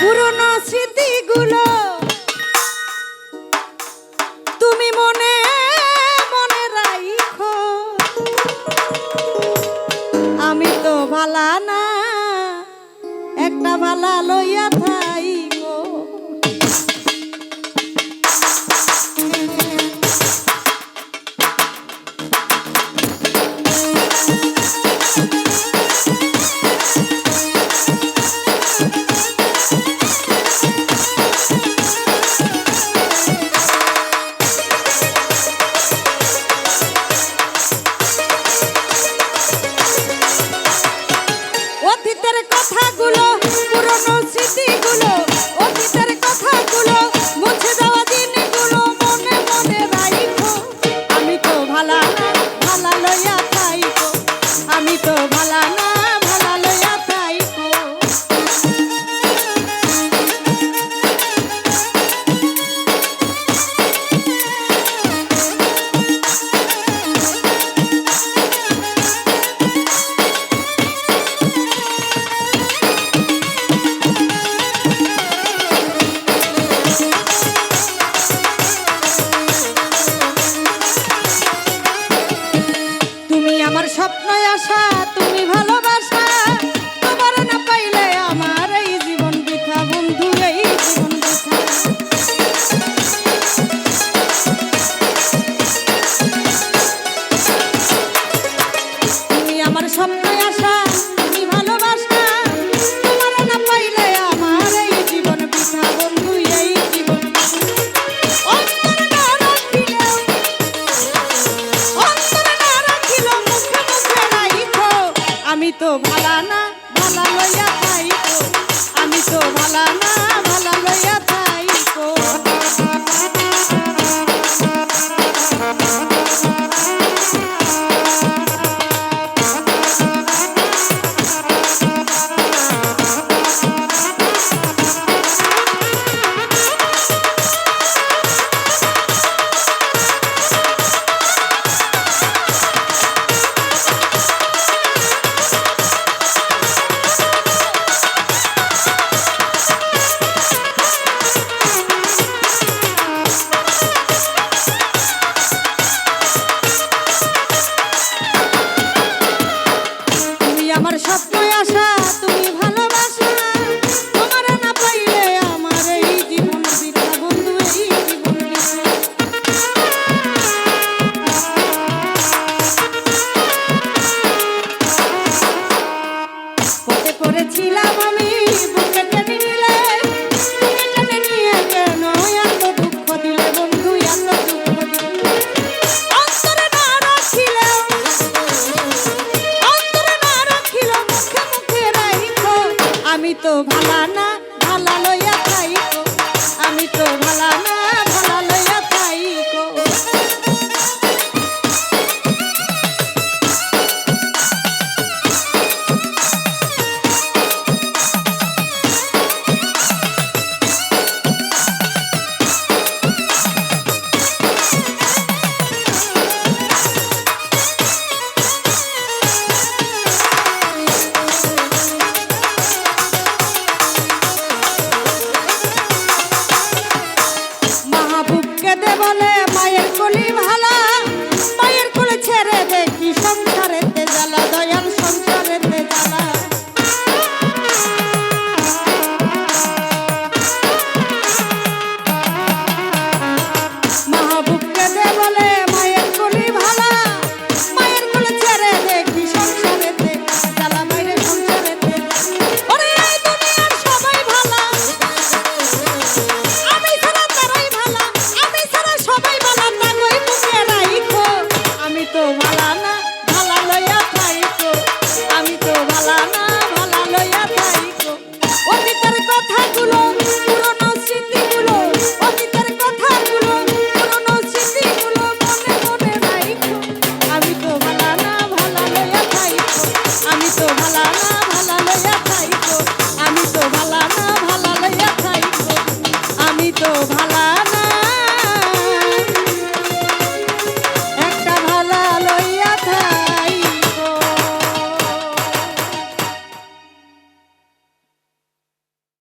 পুরনো স্মৃতিগুলো। তুমি মনে মনে রাইখো। আমি তো ভালা না একটা ভালা লইয়া স্বপ্ন আসা তুমি ভালোবাসো। স্বপ্ন আশা, তুমি ভালোবাসা তোমার না পাইলে আমার এই জীবন বিতা বন্ধু, এই জীবন পথে পড়েছিলাম আমি ভালা বলে মায়ের কলি ভালা তো ভালা না, ভালা লইয়া থাইকো। আমি তো ভালা না, ভালা লইয়া থাইকো। অতীতের কথাগুলো, পুরনো স্মৃতিগুলো, অতীতের কথাগুলো, পুরনো স্মৃতিগুলো মনে মনে রাইখো। আমি তো ভালা না, ভালা লইয়া থাইকো। আমি তো ভালা না